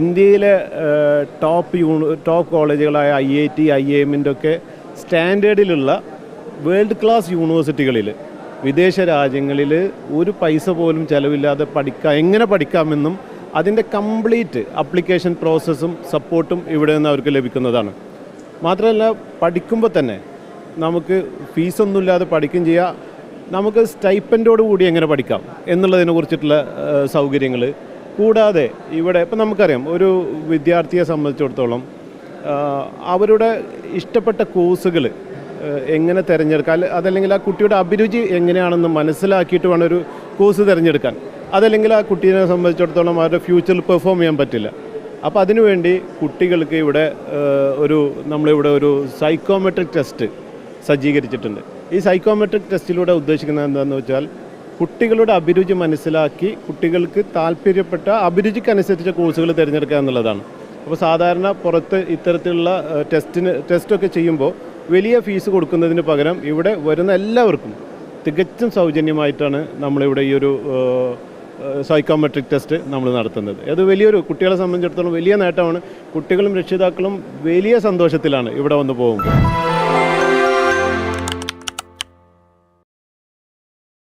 ഇന്ത്യയിലെ top uni top കോളേജുകളായ I I T I എമ്മിന്റെ ഒക്കെ സ്റ്റാൻഡേർഡിലുള്ള വേൾഡ് ക്ലാസ് യൂണിവേഴ്സിറ്റികളിൽ വിദേശ രാജ്യങ്ങളിൽ ഒരു പൈസ പോലും ചിലവില്ലാതെ പഠിക്കാം എങ്ങനെ പഠിക്കാമെന്നും അതിന്റെ കംപ്ലീറ്റ് അപ്ലിക്കേഷൻ പ്രോസസ്സും സപ്പോർട്ടും ഇവിടെ നിന്ന് അവർക്ക് ലഭിക്കുന്നതാണ്. മാത്രമല്ല പഠിക്കുമ്പോൾ തന്നെ നമുക്ക് ഫീസൊന്നുമില്ലാതെ പഠിക്കുകയും ചെയ്യാം. നമുക്ക് സ്റ്റൈപ്പന്റോട് കൂടി എങ്ങനെ പഠിക്കാം എന്നുള്ളതിനെ കുറിച്ചിട്ടുള്ള സൗകര്യങ്ങൾ കൂടാതെ ഇവിടെ ഇപ്പം നമുക്കറിയാം ഒരു വിദ്യാർത്ഥിയെ സംബന്ധിച്ചിടത്തോളം അവരുടെ ഇഷ്ടപ്പെട്ട കോഴ്സുകൾ എങ്ങനെ തിരഞ്ഞെടുക്കാം? അതല്ലെങ്കിൽ ആ കുട്ടിയുടെ അഭിരുചി എങ്ങനെയാണെന്ന് മനസ്സിലാക്കിയിട്ട് വേണം ഒരു കോഴ്സ് തിരഞ്ഞെടുക്കാൻ. അതല്ലെങ്കിൽ ആ കുട്ടീനെ സംബന്ധിച്ചിടത്തോളം അവരുടെ ഫ്യൂച്ചറിൽ പെർഫോം ചെയ്യാൻ പറ്റില്ല. അപ്പോൾ അതിനുവേണ്ടി കുട്ടികൾക്ക് ഇവിടെ ഒരു നമ്മളിവിടെ ഒരു സൈക്കോമെട്രിക് ടെസ്റ്റ് സജ്ജീകരിച്ചിട്ടുണ്ട്. ഈ സൈക്കോമെട്രിക് ടെസ്റ്റിലൂടെ ഉദ്ദേശിക്കുന്നത് എന്താണെന്ന് വെച്ചാൽ കുട്ടികളുടെ അഭിരുചി മനസ്സിലാക്കി കുട്ടികൾക്ക് താല്പര്യപ്പെട്ട അഭിരുചിക്കനുസരിച്ച കോഴ്സുകൾ തിരഞ്ഞെടുക്കുക എന്നുള്ളതാണ്. അപ്പോൾ സാധാരണ പുറത്ത് ഇത്തരത്തിലുള്ള ടെസ്റ്റിന് ടെസ്റ്റൊക്കെ ചെയ്യുമ്പോൾ വലിയ ഫീസ് കൊടുക്കുന്നതിന് പകരം ഇവിടെ വരുന്ന എല്ലാവർക്കും തികച്ചും സൗജന്യമായിട്ടാണ് നമ്മളിവിടെ ഈ ഒരു സൈക്കോമെട്രിക് ടെസ്റ്റ് നമ്മൾ നടത്തുന്നത്. അത് വലിയൊരു കുട്ടികളെ സംബന്ധിച്ചിടത്തോളം വലിയ നേട്ടമാണ്. കുട്ടികളും രക്ഷിതാക്കളും വലിയ സന്തോഷത്തിലാണ് ഇവിടെ വന്ന് പോകുമ്പോൾ.